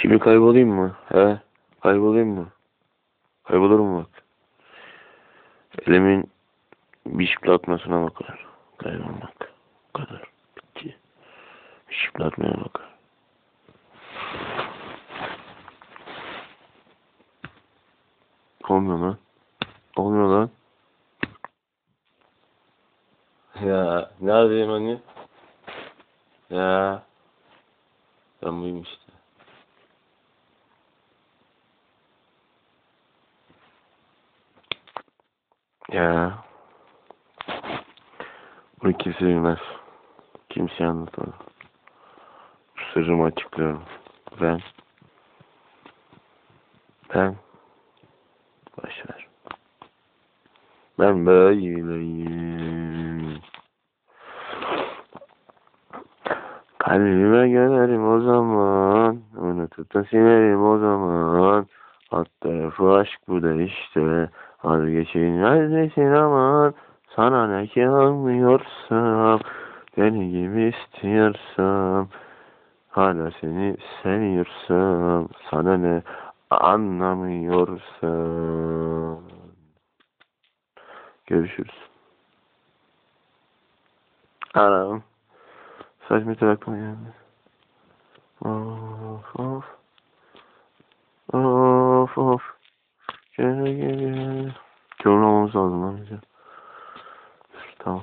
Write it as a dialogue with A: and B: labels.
A: Şimdi kaybolayım mı? He? Kaybolayım mı? Kaybolur mu bak? Elimin bir şıplatmasına bakar. Kaybolmak. Bu kadar. Bitti. Bir şıplatmaya bakar. Olmuyor lan. Olmuyor lan. Ya neredeyim hani? Ya. Ben buyum işte. Ya. Bunu kimse bilmez. Kimseye anlatamam. Sırrımı açıklıyorum. Ben. Ben. Boşver. Ben böyleyim. Kalbime gömerim o zaman. Unutup da silerim o zaman. Alt tarafı aşk bu da işte. Vazgeçin neredesin aman sana ne ki almıyorsam Beni gibi istiyorsam Hala seni seviyorsam Sana ne anlamıyorsam Görüşürüz. Anam. Saçma telakma geldi. Of of. Of of. Bakmamız lazım amca. Tamam.